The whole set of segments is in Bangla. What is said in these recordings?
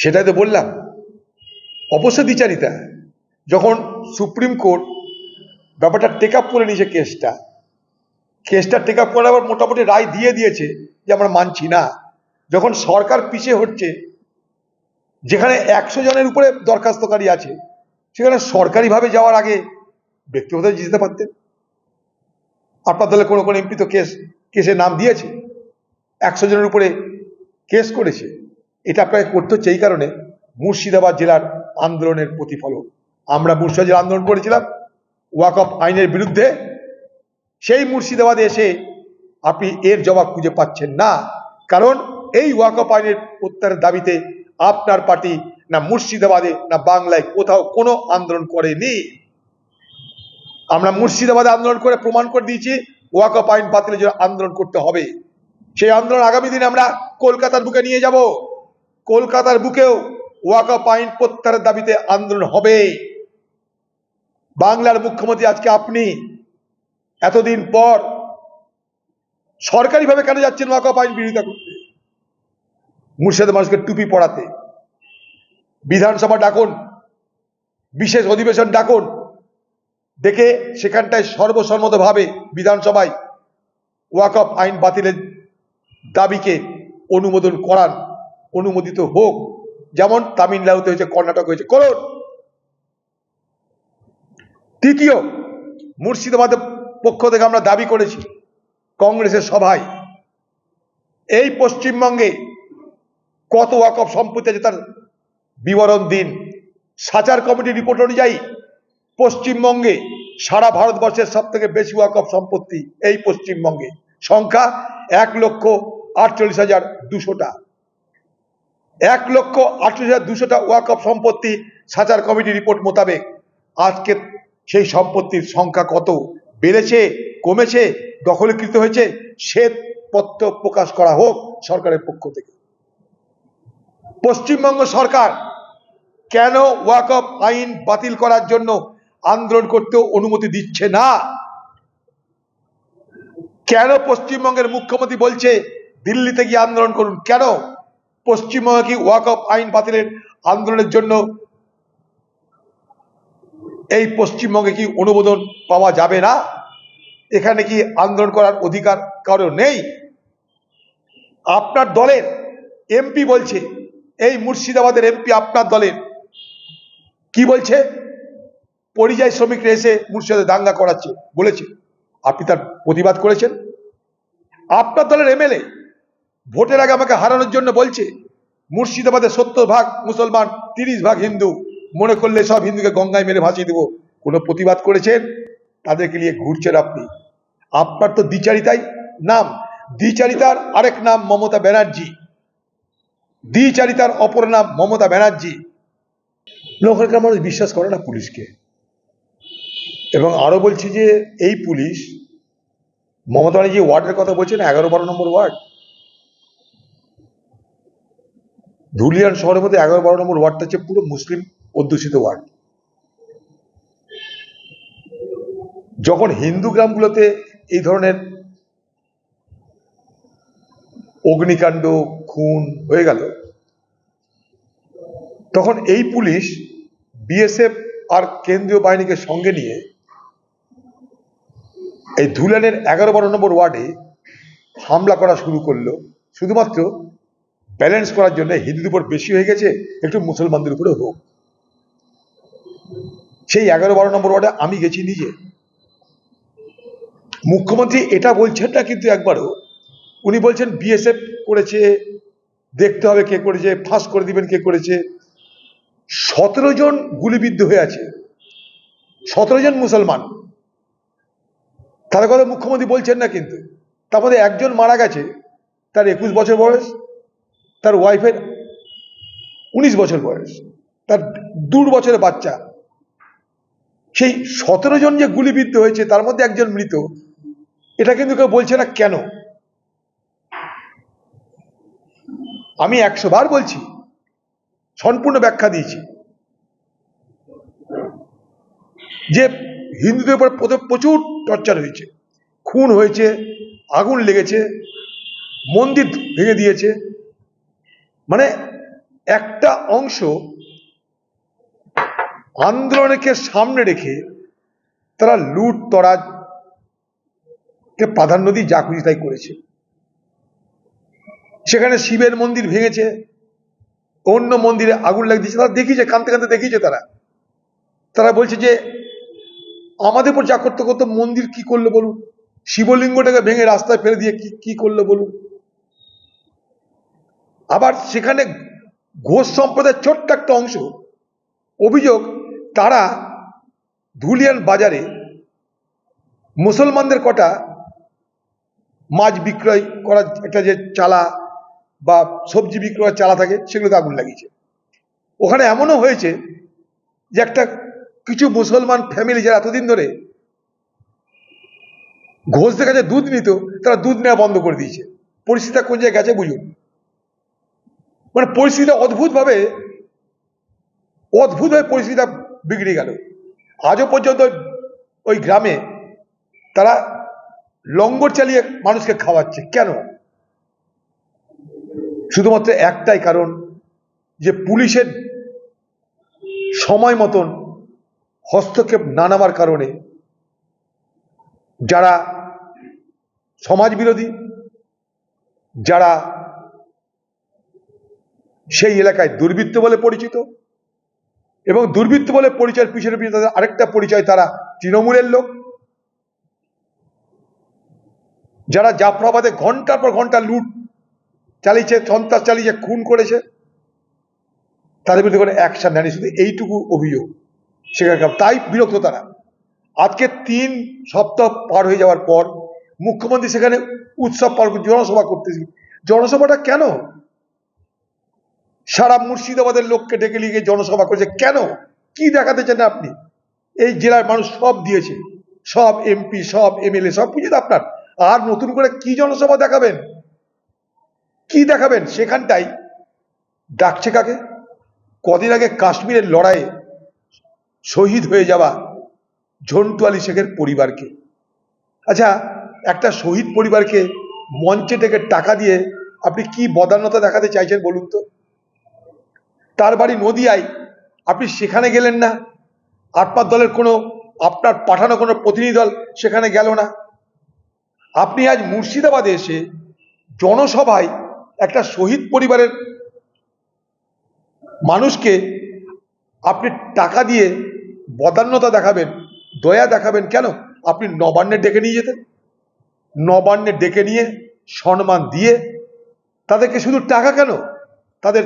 সেটাই তো বললাম। অবশ্য দ্বিচারিতা যখন সুপ্রিম কোর্ট ব্যাপারটা টেক আপ করে নিয়েছে কেসটা কেসটা টেক আপ করে আবার মোটামুটি রায় দিয়ে দিয়েছে যে আমরা মানছি না। যখন সরকার পিছিয়ে হচ্ছে, যেখানে একশো জনের উপরে দরখাস্তকারী আছে, সেখানে সরকারিভাবে যাওয়ার আগে ব্যক্তিগত যেতে পারতেন। আপনার দলে কোনো কোনো এমপি তো কেস কেসে নাম দিয়েছে। একশো জনের উপরে কেস করেছে। এটা আপনাকে করতে হচ্ছে এই কারণে মুর্শিদাবাদ জেলার আন্দোলনের প্রতিফলন। আমরা মুর্শিদাবাদ আন্দোলন করেছিলাম, ওয়াক অফ আইনের বিরুদ্ধে। সেই মুর্শিদাবাদে এসে আপনি এর জবাব খুঁজে পাচ্ছেন না। কারণ এই ওয়াক অফ আইনের প্রত্যাহারের দাবিতে আপনার পার্টি না মুর্শিদাবাদে না বাংলায় কোথাও কোনো আন্দোলন করেনি। আমরা মুর্শিদাবাদে আন্দোলন করে প্রমাণ করে দিয়েছি, ওয়াক অফ আইন বাতিলের জন্য আন্দোলন করতে হবে। সেই আন্দোলন আগামী দিনে আমরা কলকাতার বুকে নিয়ে যাব। কলকাতার বুকেও ওয়াক আইন প্রত্যাহারের দাবিতে আন্দোলন হবে। বাংলার মুখ্যমন্ত্রী আজকে আপনি এতদিন পর সরকারিভাবে কেন যাচ্ছেন ওয়াক আইন বিরোধিতা করতে? মুর্শিদাবাদ মানুষকে টুপি পড়াতে বিধানসভা ডাকুন, বিশেষ অধিবেশন ডাকুন, দেখে সেখানটায় সর্বসম্মতভাবে বিধানসভায় ওয়াক আইন বাতিলের দাবিকে অনুমোদন করান অনুমোদিত হোক। যেমন তামিলনাড়ুতে হয়েছে, কর্ণাটক হয়েছে, করুন। তৃতীয়, মুর্শিদাবাদের পক্ষ থেকে আমরা দাবি করেছি, কংগ্রেসের সভায়, এই পশ্চিমবঙ্গে কত ওয়াকফ সম্পত্তি আছে তার বিবরণ দিন। সাচার কমিটির রিপোর্ট অনুযায়ী পশ্চিমবঙ্গে সারা ভারতবর্ষের সব থেকে বেশি ওয়াকফ সম্পত্তি এই পশ্চিমবঙ্গে। সংখ্যা এক লক্ষ আটচল্লিশ হাজার দুশোটা। এক লক্ষ আটচল্লিশ হাজার দুশোটা ওয়াকফ সম্পত্তি সাচার কমিটি রিপোর্ট মোতাবেক আজকে সেই সম্পত্তির সংখ্যা কত? বেড়েছে? কমেছে? দখলীকৃত হয়েছে? শ্বেতপত্র প্রকাশ করা হোক সরকারের পক্ষ থেকে। পশ্চিমবঙ্গ সরকার কেন ওয়াকফ আইন বাতিল করার জন্য আন্দোলন করতেও অনুমতি দিচ্ছে না? কেন পশ্চিমবঙ্গের মুখ্যমন্ত্রী বলছে দিল্লিতে গিয়ে আন্দোলন করুন? কেন? পশ্চিমবঙ্গে কি অফ আইন বাতিলের আন্দোলনের জন্য এই পশ্চিমবঙ্গে কি অনুমোদন পাওয়া যাবে না? এখানে কি আন্দোলন করার অধিকার কারও নেই? আপনার দলের এমপি বলছে, এই মুর্শিদাবাদের এমপি আপনার দলের। কি বলছে? পরিযায়ী শ্রমিকরা এসে মুর্শিদাবাদে দাঙ্গা করাচ্ছে বলেছে। আপনি তার প্রতিবাদ করেছেন। আপনার দলের এমএলএ ভোটের আগে আমাকে হারানোর জন্য বলছে, মুর্শিদাবাদে সত্তর ভাগ মুসলমান, তিরিশ ভাগ হিন্দু। মনে করলে সব হিন্দুকে গঙ্গায় মেরে ভাসিয়ে দেবো। কোনো প্রতিবাদ করেছেন? তাদেরকে নিয়ে ঘুরছেন আপনি। আপনার তো দ্বিচারিতাই নাম। দ্বিচারিতার আরেক নাম মমতা ব্যানার্জি। দ্বিচারিতার অপর নাম মমতা ব্যানার্জি। লোকের মানুষ বিশ্বাস করে না পুলিশকে। এবং আরও বলছি যে, এই পুলিশ মমতা ব্যানার্জি ওয়ার্ডের কথা বলছেন, এগারো বারো নম্বর ওয়ার্ড। ধুলিয়ান শহরের মধ্যে এগারো বারো নম্বর ওয়ার্ডটা হচ্ছে পুরো মুসলিম অধ্যুষিত ওয়ার্ড। যখন হিন্দু গ্রামগুলোতে এই ধরনের অগ্নিকাণ্ড, খুন হয়ে গেল, তখন এই পুলিশ বিএসএফ আর কেন্দ্রীয় বাহিনীকে সঙ্গে নিয়ে এই ধুলানের এগারো বারো নম্বর ওয়ার্ডে হামলা করা শুরু করল। শুধুমাত্র ব্যালেন্স করার জন্য হিন্দুদের উপর বেশি হয়ে গেছে, একটু মুসলমানদের উপরে হোক। সেই এগারো বারো নম্বর ওয়ার্ডে আমি গেছি নিজে। মুখ্যমন্ত্রী এটা বলছেন না কিন্তু একবারও। উনি বলছেন বিএসএফ করেছে, দেখতে হবে কে করেছে ফাঁস করে দিবেন কে করেছে। সতেরো জন গুলিবিদ্ধ হয়ে আছে। সতেরো জন মুসলমান। তার কথা মুখ্যমন্ত্রী বলছেন না কিন্তু। তার মধ্যে একজন মারা গেছে, তার একুশ বছর বয়স। তার ওয়াইফের উনিশ বছর বয়স, তার দু বছরের বাচ্চা। সেই সতেরো জন যে গুলিবিদ্ধ হয়েছে, তার মধ্যে একজন মৃত। এটা কিন্তু কেউ বলছে না কেন? আমি একশো বার বলছি, সম্পূর্ণ ব্যাখ্যা দিয়েছি। যে হিন্দুদের উপর প্রচুর টর্চার হয়েছে, খুন হয়েছে, আগুন লেগেছে, মন্দির ভেঙে দিয়েছে মানে একটা অংশ আন্দোলনকে সামনে রেখে তারা লুট, তরাজ কে প্রাধান্য দিয়ে যা খুশি তাই করেছে। সেখানে শিবের মন্দির ভেঙেছে, অন্য মন্দিরে আগুন লাগিয়ে দিয়েছে তারা দেখিয়েছে কানতে কানতে দেখিয়েছে তারা। তারা বলছে যে, আমাদের উপর যা করতে করতে মন্দির কি করল বলুন? শিবলিঙ্গটাকে ভেঙে রাস্তায় ফেলে দিয়ে কি কি করল বলুন? আবার সেখানে ঘোষ সম্প্রদায়ের ছোট্ট একটা অংশ অভিযোগ, তারা ধুলিয়ান বাজারে মুসলমানদের কটা মাছ বিক্রয় করার একটা যে চালা বা সবজি বিক্রয়ের চালা থাকে সেগুলোতে আগুন লাগিয়েছে। ওখানে এমনও হয়েছে যে একটা কিছু মুসলমান ফ্যামিলি যারা এতদিন ধরে ঘোষদের কাছে দুধ নিত, তারা দুধ নেওয়া বন্ধ করে দিয়েছে। পরিস্থিতিটা কোন জায়গায় গেছে বুঝুন। মানে পরিস্থিতিটা অদ্ভুতভাবে অদ্ভুতভাবে পরিস্থিতিটা বিগড়ে গেল। আজও পর্যন্ত ওই গ্রামে তারা লঙ্গর চালিয়ে মানুষকে খাওয়াচ্ছে। কেন? শুধুমাত্র একটাই কারণ যে পুলিশের সময় মতন হস্তক্ষেপ না নামার কারণে যারা সমাজ বিরোধী যারা সেই এলাকায় দুর্বৃত্ত বলে পরিচিত। এবং দুর্বৃত্ত বলে পরিচয়ের পিছনে পিছনে তাদের আরেকটা পরিচয়, তারা তৃণমূলের লোক। যারা জাফরাবাদে ঘণ্টার পর ঘণ্টা লুট চালিয়েছে, সন্ত্রাস চালিয়েছে, খুন করেছে, তাদের বিরুদ্ধে কোনো অ্যাকশন নেয়নি, শুধু এইটুকু অভিযোগ। সেখানকার তাই বিরক্ত তারা। আজকে তিন সপ্তাহ পার হয়ে যাওয়ার পর মুখ্যমন্ত্রী সেখানে উৎসব পালন, জনসভা করতেছি। জনসভাটা কেন? সারা মুর্শিদাবাদের লোককে ডেকে নিয়ে জনসভা করেছে। কেন? কি দেখাতে চান আপনি? এই জেলার মানুষ সব দিয়েছে। সব এমপি, সব এমএলএ, সব বুঝে আপনার। আর নতুন করে কি জনসভা দেখাবেন? কি দেখাবেন? সেখানটাই। ডাকছে কাকে? কদিন আগে কাশ্মীরের লড়াইয়ে শহীদ হয়ে যাওয়া ঝন্টু আলী শেখের পরিবারকে। আচ্ছা একটা শহীদ পরিবারকে মঞ্চে ডেকে টাকা দিয়ে আপনি কি বদান্যতা দেখাতে চাইছেন বলুন তো? তার বাড়ি নদিয়ায়। আপনি সেখানে গেলেন না। আটপাত দলের কোনো, আপনার পাঠানো কোনো প্রতিনিধি দল সেখানে গেল না। আপনি আজ মুর্শিদাবাদে এসে জনসভায় একটা শহীদ পরিবারের মানুষকে আপনি টাকা দিয়ে বদান্যতা দেখাবেন, দয়া দেখাবেন কেন? আপনি নবান্নে ডেকে নিয়ে যেতেন। নবান্নে ডেকে নিয়ে সম্মান দিয়ে তাদেরকে শুধু টাকা কেন? তাদের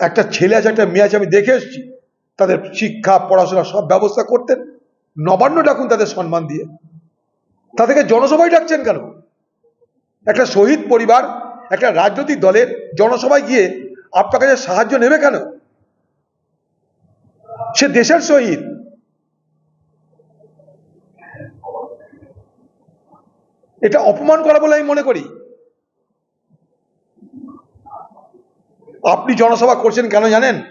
একটা ছেলে আছে, একটা মেয়ে আছে, আমি দেখে এসেছি। তাদের শিক্ষা, পড়াশোনা সব ব্যবস্থা করতেন। নবান্ন ডাকুন তাদের সম্মান দিয়ে। তাদেরকে জনসভায় ডাকছেন কেন? একটা শহীদ পরিবার, একটা রাজনৈতিক দলের জনসভায় গিয়ে আপনার কাছে সাহায্য নেবে কেন? সে দেশের শহীদ। এটা অপমান করা বলে আমি মনে করি। আপনি জনসভা করছেন কেন জানেন?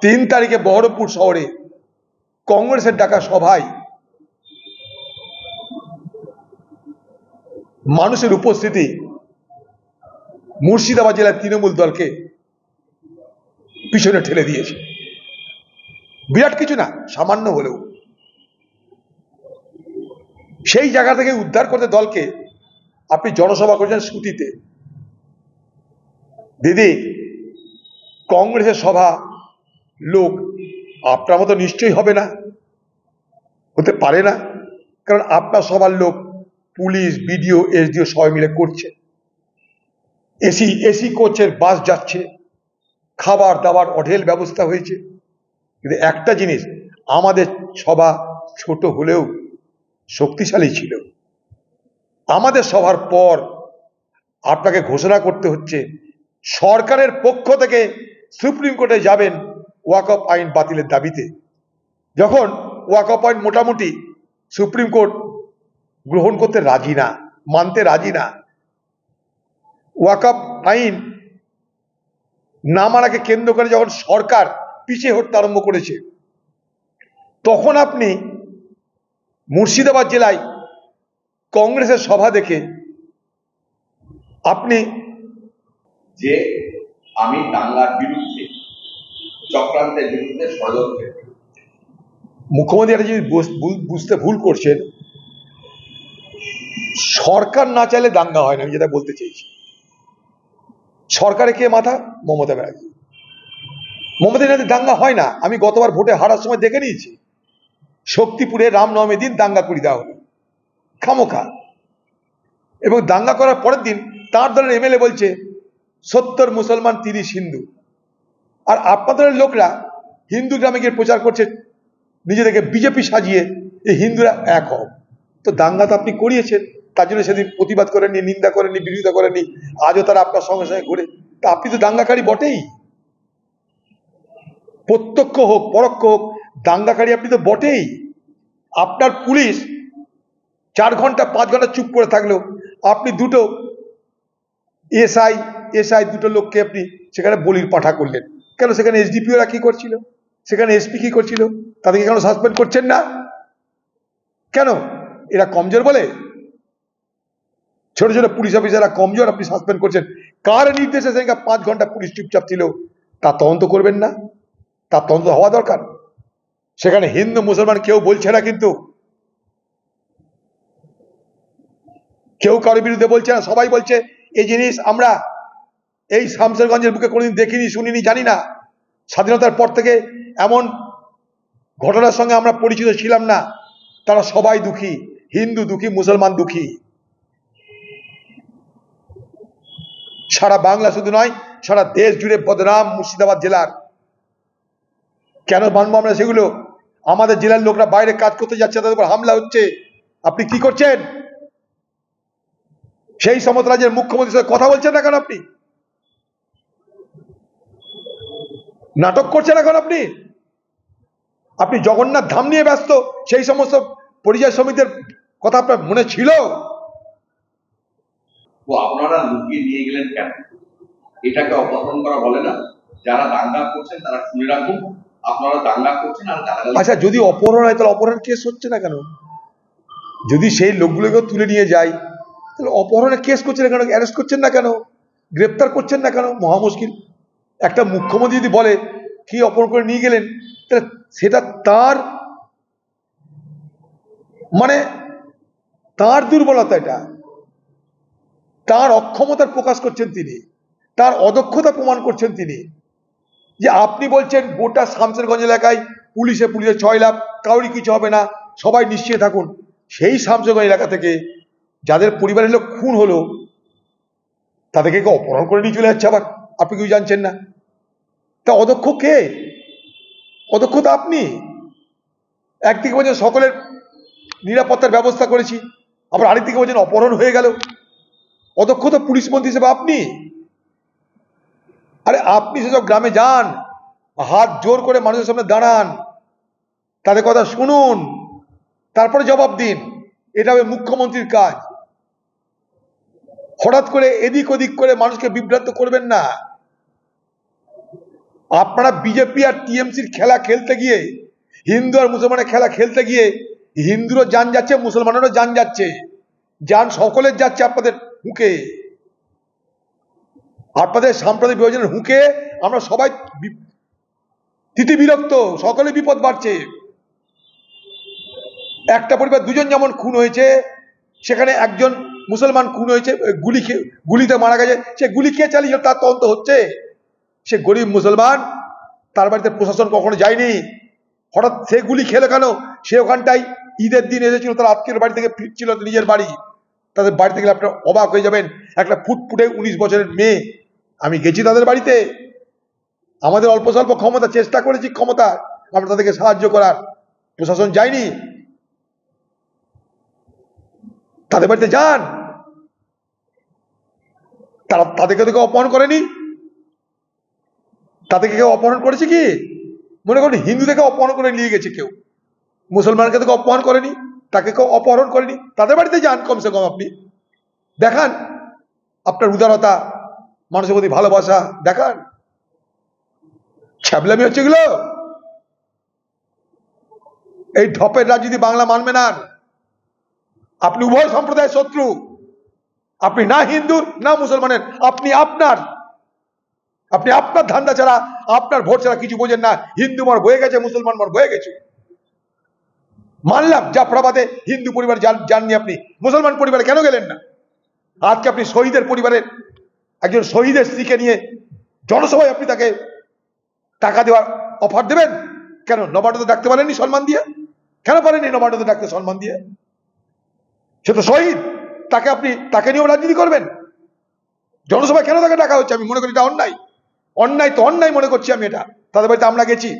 তিন তারিখে বহরমপুর শহরে কংগ্রেসের ডাকা সভায় মানুষের উপস্থিতি মুর্শিদাবাদ জেলার তৃণমূল দলকে পিছনে ঠেলে দিয়েছে। বিরাট কিছু না, সামান্য হলেও। সেই জায়গা থেকে উদ্ধার করতে দলকে আপনি জনসভা করেছেন সুতিতে। দিদি, কংগ্রেসের সভা লোক আপনার মতো নিশ্চয়ই হবে না? হতে পারে না? কারণ আপনার সবার লোক পুলিশ, বিডিও, এসডিও সবাই মিলে করছে। এসি এসি কোচের বাস যাচ্ছে। খাবার দাবার অঢেল ব্যবস্থা হয়েছে। কিন্তু একটা জিনিস, আমাদের সভা ছোট হলেও শক্তিশালী ছিল। আমাদের সভার পর আপনাকে ঘোষণা করতে হচ্ছে সরকারের পক্ষ থেকে সুপ্রিম কোর্টে যাবেন ওয়াকফ আইন বাতিলের দাবিতে। যখন ওয়াকফ আইন মোটামুটি সুপ্রিম কোর্ট গ্রহণ করতে রাজি না, মানতে রাজি না, ওয়াকফ আইন না মানাকে কেন্দ্র করে যখন সরকার পিছিয়ে হটতে আরম্ভ করেছে, তখন আপনি মুর্শিদাবাদ জেলায় কংগ্রেসের সভা দেখে আপনি যে আমি দাঙ্গার বিরুদ্ধে, চক্রান্তের বিরুদ্ধে ষড়যন্ত্রের। মুখ্যমন্ত্রী একটা বুঝ- বুঝতে ভুল করছেন। সরকার না চাইলে দাঙ্গা হয় না, আমি যেটা বলতে চাইছি। সরকারে কে মাথা? মমতা ব্যানার্জি। মমতা ব্যানার্জি দাঙ্গা হয় না, আমি গতবার ভোটে হারার সময় দেখে নিয়েছি। শক্তিপুরে রামনবমীর দিন দাঙ্গা করি দেওয়া হলো। খামোখা। এবং দাঙ্গা করার পরের দিন তার দলের এমএলএ বলছে সত্তর মুসলমান, তিরিশ হিন্দু। আর আপনাদের লোকরা হিন্দু গ্রামে গিয়ে প্রচার করছে, নিজেদেরকে বিজেপি সাজিয়ে, এই হিন্দুরা এক হও। তো দাঙ্গা তো আপনি করিয়েছেন, তার জন্য সেদিন প্রতিবাদ করেননি, নিন্দা করেননি, বিরোধিতা করেননি, আজও তারা আপনার সঙ্গে সঙ্গে ঘুরে। তা আপনি তো দাঙ্গাকারী বটেই। প্রত্যক্ষ হোক, পরোক্ষ হোক, দাঙ্গাকারী আপনি তো বটেই। আপনার পুলিশ চার ঘণ্টা, পাঁচ ঘণ্টা চুপ করে থাকলেও আপনি দুটো এসআই এসআই দুটো লোককে আপনি সেখানে বলির পাঠা করলেন। কেন? সেখানে এসডিপিওরা কি করছিল? সেখানে এসপি কি করছিল? তাদেরকে কেন সাসপেন্ড করছেন না? কেন? এরা কমজোর বলে? ছোট ছোট পুলিশ অফিসাররা কমজোর আপনি সাসপেন্ড করছেন। কার নির্দেশে সেখানে পাঁচ ঘণ্টা পুলিশ চুপচাপ ছিল? তা তদন্ত করবেন না। তার তদন্ত হওয়া দরকার। সেখানে হিন্দু, মুসলমান কেউ বলছে না কিন্তু। কেউ কারোর বিরুদ্ধে বলছে না, সবাই বলছে। এই জিনিস আমরা এই শামসেরগঞ্জের বুকে কোনোদিন দেখিনি, শুনিনি, জানি না। স্বাধীনতার পর থেকে এমন ঘটনার সঙ্গে আমরা পরিচিত ছিলাম না। তারা সবাই দুঃখী, হিন্দু দুঃখী, মুসলমান দুঃখী। সারা বাংলা শুধু নয়, সারা দেশ জুড়ে বদনাম মুর্শিদাবাদ জেলার। কেন মানবো আমরা সেগুলো? আমাদের জেলার লোকরা বাইরে কাজ করতে যাচ্ছে, তাদের উপর হামলা হচ্ছে। আপনি কি করছেন? সেই সমস্ত রাজ্যের মুখ্যমন্ত্রীর সাথে কথা বলছেন না কেন আপনি? নাটক করছেন এখন আপনি? আপনি জগন্নাথ ধাম নিয়ে ব্যস্ত সেই সমস্ত পরিযায় শ্রমিকদের কথা আপনার মনে ছিল? তো আপনারা লুকিয়ে নিয়ে গেলেন কেন? এটাকে অপহরণ করা বলে না? যারা দাঙ্গা করছেন তারা শুনে রাখুন আপনারা দাঙ্গা করছেন আর আচ্ছা যদি অপহরণ হয় তাহলে অপহরণ কেস হচ্ছে না কেন? যদি সেই লোকগুলোকেও তুলে নিয়ে যায় তাহলে অপহরণের কেস করছেন কেন? অ্যারেস্ট করছেন না কেন? গ্রেপ্তার করছেন না কেন? মহা মুশকিল। একটা মুখ্যমন্ত্রী যদি বলে, কি অপহরণ করে নিয়ে গেলেন? তাহলে সেটা তার মানে তার দুর্বলতা এটা। তার অক্ষমতার প্রকাশ করছেন তিনি। তার অদক্ষতা প্রমাণ করছেন তিনি। যে আপনি বলছেন, গোটা শামসেরগঞ্জ এলাকায় পুলিশে পুলিশে ছয় লাখ, কাউরি কিছু হবে না, সবাই নিশ্চিত থাকুন। সেই শামসেরগঞ্জ এলাকা থেকে যাদের পরিবারের লোক খুন হলো, তাদেরকে কেউ অপহরণ করে নিয়ে চলে যাচ্ছে আবার। আপনি কেউ জানছেন না। তা অদক্ষ কে? অদক্ষ তো আপনি। একদিকে বলছেন সকলের নিরাপত্তার ব্যবস্থা করেছি, আবার আরেকদিকে বলছেন অপহরণ হয়ে গেল। অদক্ষ তো পুলিশ মন্ত্রী হিসেবে আপনি। আরে আপনি সেসব গ্রামে যান, হাত জোর করে মানুষের সামনে দাঁড়ান, তাদের কথা শুনুন, তারপরে জবাব দিন। এটা হবে মুখ্যমন্ত্রীর কাজ। হঠাৎ করে এদিক ওদিক করে মানুষকে বিভ্রান্ত করবেন না। আপনারা বিজেপি আর টিএমসির খেলা খেলতে গিয়ে, হিন্দু আর মুসলমানের খেলা খেলতে গিয়ে, হিন্দুরও যান যাচ্ছে, মুসলমানেরও যান যাচ্ছে। যান সকলের যাচ্ছে আপনাদের হুঁকে। আপনাদের সাম্প্রদায়িক বিভাজনের হুঁকে আমরা সবাই তিতি বিরক্ত সকলে বিপদ বাড়ছে। একটা পরিবার দুজন যেমন খুন হয়েছে, সেখানে একজন মুসলমান খুন হয়েছে গুলি গুলিতে মারা গেছে, সে গুলি খেয়ে চালিয়ে তার তদন্ত হচ্ছে। সে গরিব মুসলমান, তার বাড়িতে প্রশাসন কখনো যায়নি। হঠাৎ সে গুলি খেলে কেন? সে ওখানটাই ঈদের দিন এসেছিল, তার আত্মীয় বাড়ি থেকে ফিরছিল নিজের বাড়ি। তাদের বাড়িতে গেলে আপনার অবাক হয়ে যাবেন, একটা ফুটফুটে উনিশ বছরের মেয়ে। আমি গেছি তাদের বাড়িতে। আমাদের অল্প স্বল্প ক্ষমতা, চেষ্টা করেছি ক্ষমতা, আমরা তাদেরকে সাহায্য করার। প্রশাসন যায়নি। তাদের বাড়িতে যান। তারা তাদেরকে তো কেউ অপহরণ করেনি? তাদেরকে কেউ অপহরণ করেছে কি? মনে করুন হিন্দু থেকে অপহরণ করে নিয়ে গেছে কেউ। মুসলমানকে থেকে অপহরণ করেনি, তাকে কেউ অপহরণ করেনি। তাদের বাড়িতে যান কমসে কম আপনি। দেখান, আপনার উদারতা, মানুষের প্রতি ভালোবাসা, দেখান। ছ্যাবলামি হচ্ছে এগুলো। এই ঢপের রাজনীতি বাংলা মানবে না। আপনি উভয় সম্প্রদায়ের শত্রু। আপনি না হিন্দুর না মুসলমানের, আপনি আপনার। আপনি আপনার ধান্দা ছাড়া, আপনার ভোট ছাড়া কিছু বোঝেন না। হিন্দু মর বয়ে গেছে, মুসলমান মর বয়ে গেছে। মানলাম, জাফরাবাদে হিন্দু পরিবার যান- যাননি আপনি। মুসলমান পরিবারে কেন গেলেন না? আজকে আপনি শহীদের পরিবারের একজন শহীদের স্ত্রীকে নিয়ে জনসভায় আপনি তাকে টাকা দেওয়ার অফার দেবেন? কেন নবান্নতে ডাকতে পারেননি সম্মান দিয়ে? কেন পারেননি নবান্নতে ডাকতে সম্মান দিয়ে? সে তো শহীদ। তাকে আপনি, তাকে নিয়েও রাজনীতি করবেন। জনসভায় কেন তাকে ডাকা হচ্ছে? আমি মনে করি এটা অন্যায়। অন্যায় তো অন্যায় মনে করছি আমি এটা। তাদের বাড়িতে আমরা গেছি।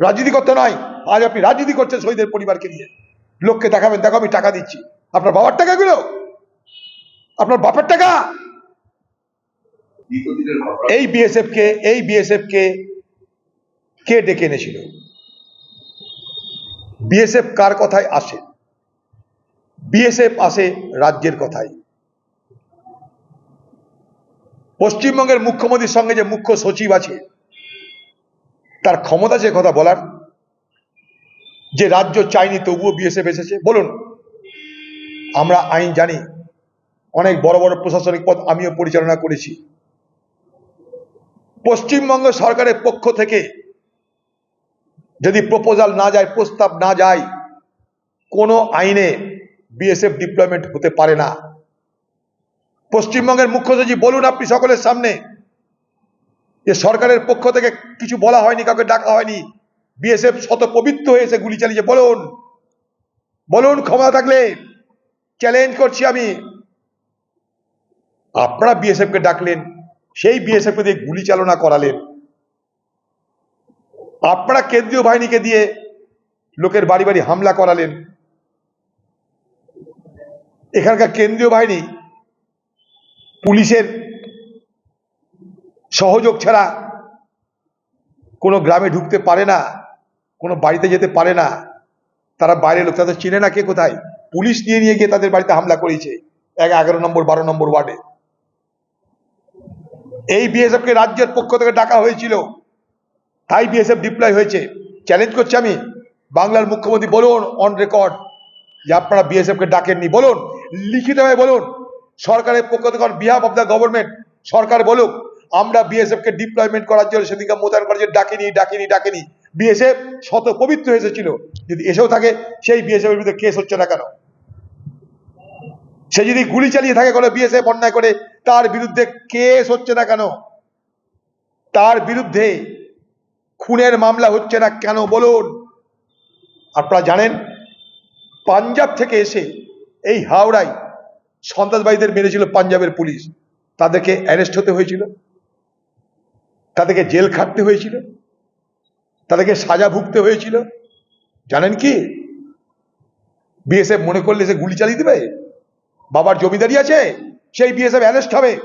রাজনীতি করতে নয়। আজ আপনি রাজনীতি করছেন শহীদের পরিবারকে নিয়ে। লোককে দেখাবেন, দেখো আমি টাকা দিচ্ছি। আপনার বাবার টাকা গুলো আপনার বাপের টাকা? এই বিএসএফ কে এই বিএসএফ কে কে ডেকে এনেছিল? বিএসএফ কার কথায় আসে? বিএসএফ আসে রাজ্যের কথায়। পশ্চিমবঙ্গের মুখ্যমন্ত্রীর সঙ্গে যে মুখ্য সচিব আছে, তার ক্ষমতা আছে কথা বলার, যে রাজ্য চাইনি তবুও বিএসএফ এসেছে, বলুন, আমরা আইন জানি, অনেক বড় বড় প্রশাসনিক পদ আমিও পরিচালনা করেছি। পশ্চিমবঙ্গ সরকারের পক্ষ থেকে যদি প্রপোজাল না যায়, প্রস্তাব না যায়, কোনো আইনে বিএসএফ ডিপ্লয়মেন্ট হতে পারে না। পশ্চিমবঙ্গের মুখ্য সচিব বলুন আপনি সকলের সামনে। যে সরকারের পক্ষ থেকে কিছু বলা হয়নি, কাউকে ডাকা হয়নি। বিএসএফ শত পবিত্র হয়েছে গুলি চালিয়েছে, বলুন। বলুন ক্ষমা থাকলে চ্যালেঞ্জ করছি আমি। আপনারা বিএসএফ কে ডাকলেন, সেই বিএসএফ কে দিয়ে গুলি চালনা করালেন। আপনারা কেন্দ্রীয় বাহিনীকে দিয়ে লোকের বাড়ি বাড়ি হামলা করালেন। এখানকার কেন্দ্রীয় বাহিনী পুলিশের সহযোগ ছাড়া কোনো গ্রামে ঢুকতে পারে না, কোনো বাড়িতে যেতে পারে না। তারা বাইরের লোক, তাদের চিনে না কে কোথায়। পুলিশ নিয়ে নিয়ে গিয়ে তাদের বাড়িতে হামলা করেছে, এক এগারো নম্বর, বারো নম্বর ওয়ার্ডে। এই বিএসএফ কে রাজ্যের পক্ষ থেকে ডাকা হয়েছিল। তাই বিএসএফ ডিপ্লয় হয়েছে। চ্যালেঞ্জ করছি আমি। বাংলার মুখ্যমন্ত্রী বলুন অন রেকর্ড যে আপনারা বিএসএফ কে ডাকেননি, বলুন। লিখিতভাবে বলুন, সরকারের পক্ষ থেকে বিহাফ অফ দ্য গভর্নমেন্ট সরকার বলুক, আমরা বিএসএফ কে ডিপ্লয়মেন্ট করার জন্য সেদিনকে মোতায়েন করার জন্য ডাকিনি ডাকিনি। ডাকিনি বিএসএফ শত পবিত্র এসেছিল। যদি এসেও থাকে, সেই বিএসএফ এর বিরুদ্ধে কেস হচ্ছে না কেন? সে যদি গুলি চালিয়ে থাকে কোনো বিএসএফ অন্যায় করে, তার বিরুদ্ধে কেস হচ্ছে না কেন? তার বিরুদ্ধে খুনের মামলা হচ্ছে না কেন বলুন? আপনারা জানেন, পাঞ্জাব থেকে এসে এই হাওড়ায় সন্ত্রাসবাদীদের মেরেছিল পাঞ্জাবের পুলিশ। তাদেরকে অ্যারেস্ট হতে হয়েছিল। তাদেরকে জেল খাটতে হয়েছিল। তাদেরকে সাজা ভুগতে হয়েছিল। জানেন কি? বিএসএফ মনে করলে সে গুলি চালিয়ে দেবে? বাবার জমিদারি আছে, সেই বিএসএফ অ্যারেস্ট হবে।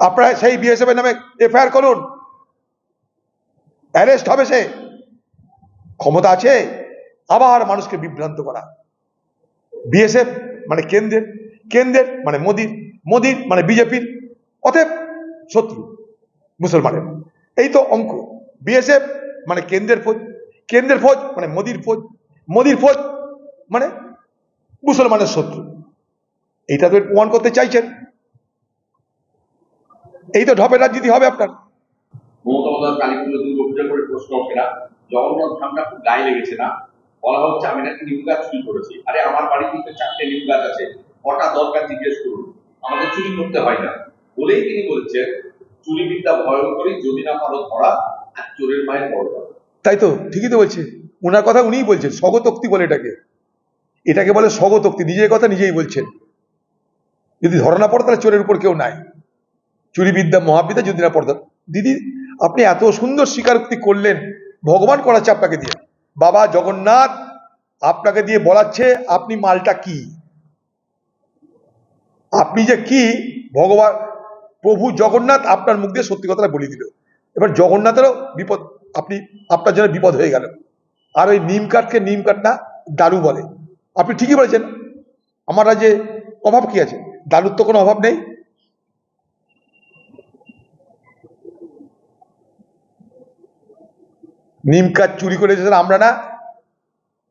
আপনারা সেই বিএসএফ এর নামে এফআইআর করুন। অ্যারেস্ট হবে সে। ক্ষমতা আছে? আবার মানুষকে বিভ্রান্ত করা। বিএসএফ মানে কেন্দ্রের কেন্দ্রের মানে মোদির মোদির মানে বিজেপির, অতএব শত্রু মুসলমানের। এই তো অঙ্ক। বিএসএফ মানে কেন্দ্রের ফৌজ কেন্দ্রের ফৌজ মানে মোদির ফৌজ মোদির ফৌজ মানে মুসলমানের শত্রু। এইটা তো প্রমাণ করতে চাইছেন। এই তো ঢপের রাজনীতি হবে আপনার। মমতা পূজা করে প্রশ্ন জগন্নাথ ধামটা খুব গায়ে লেগেছে না? বলা হচ্ছে আমি নাকি নিম গাছ চুরি করেছি। আরে, আমার বাড়িতে তো চারটে নিম গাছ আছে। কটা দরকার জিজ্ঞেস করুন। আমাদের চুরি করতে হয় না। বলেই তিনি বলছেন চুরি বিদ্যা ভয়ঙ্করী যদি না পারো ধরা, আর চোরের মায়ের বড় তাই তো, ঠিকই তো বলছে। ওনার কথা উনিই বলছেন, স্বগতোক্তি বলে এটাকে। এটাকে বলে স্বগতোক্তি, নিজের কথা নিজেই বলছেন। যদি ধরা না পড়ে, তাহলে চোরের উপর কেউ নাই। চুরি বিদ্যা মহাবিদ্যা যদি না পড়তো দিদি, আপনি এত সুন্দর স্বীকারোক্তি করলেন। ভগবান করাচ্ছে আপনাকে দিয়ে। বাবা জগন্নাথ আপনাকে দিয়ে বলাচ্ছে, আপনি মালটা কি? আপনি যে কি? ভগবান, প্রভু জগন্নাথ আপনার মুখ দিয়ে সত্যি কথাটা বলে দিল। এবার জগন্নাথেরও বিপদ, আপনি, আপনার জন্য বিপদ হয়ে গেল। আর ওই নিম কাঠকে নিম কাঠ না, দারু বলে। আপনি ঠিকই বলেছেন। আমার যে অভাব কি আছে? দারুর তো কোনো অভাব নেই। নিম কাঠ চুরি করে এসেছেন আমরা না,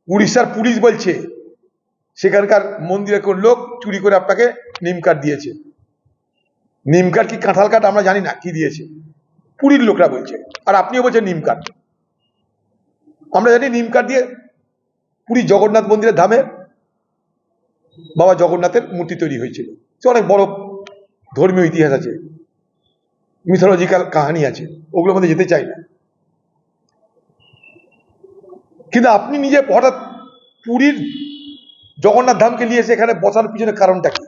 উড়িষ্যার পুলিশ বলছে, সেখানকার মন্দিরে কোন লোক চুরি করে আপনাকে নিম কাঠ দিয়েছে। নিম কাঠ কি কাঁঠাল কাঠ? আমরা জানি না, কি দিয়েছে। পুরীর লোকরা বলছে, আর আপনিও বলছেন নিম কাঠ। আমরা জানি নিম কাঠ দিয়ে পুরী জগন্নাথ মন্দিরের ধামে বাবা জগন্নাথের মূর্তি তৈরি হয়েছিল। সে অনেক বড় ধর্মীয় ইতিহাস আছে মিথোলজিক্যাল কাহানি আছে, ওগুলোর মধ্যে যেতে চাই না। কিন্তু আপনি নিজে হঠাৎ পুরীর জগন্নাথ ধামকে নিয়ে এসে এখানে বসার পিছনে কারণটা কি?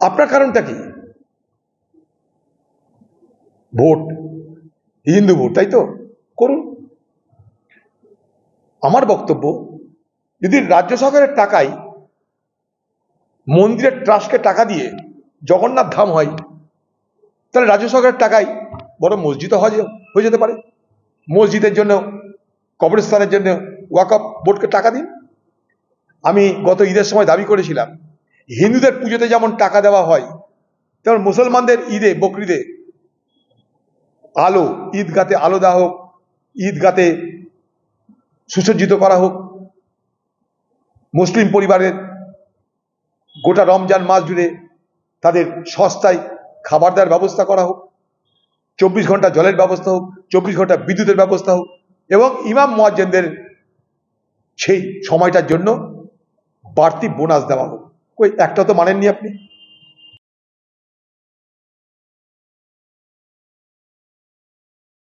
আপনার কারণটা কি? ভোট, হিন্দু ভোট, তাই তো? করুন। আমার বক্তব্য, যদি রাজ্য সরকারের টাকায় মন্দিরের ট্রাস্টকে টাকা দিয়ে জগন্নাথ ধাম হয় তাহলে রাজ্য সরকারের টাকায় বড় মসজিদও হয় হয়ে যেতে পারে। মসজিদের জন্য, কবরস্থানের জন্য ওয়াকফ বোর্ডকে টাকা দিন। আমি গত ঈদের সময় দাবি করেছিলাম, হিন্দুদের পুজোতে যেমন টাকা দেওয়া হয়, তেমন মুসলমানদের ঈদে, বকরিদে আলো, ঈদগাতে আলো দেওয়া হোক, ঈদগাতে সুসজ্জিত করা হোক। মুসলিম পরিবারের গোটা রমজান মাস জুড়ে তাদের সস্তায় খাবার দেওয়ার ব্যবস্থা করা হোক, চব্বিশ ঘণ্টা জলের ব্যবস্থা হোক, চব্বিশ ঘণ্টা বিদ্যুতের ব্যবস্থা হোক, এবং ইমাম মোয়াজ্জেনদের সেই সময়টার জন্য বাড়তি বোনাস দেওয়া হোক। ওই একটা তো মানেননি আপনি?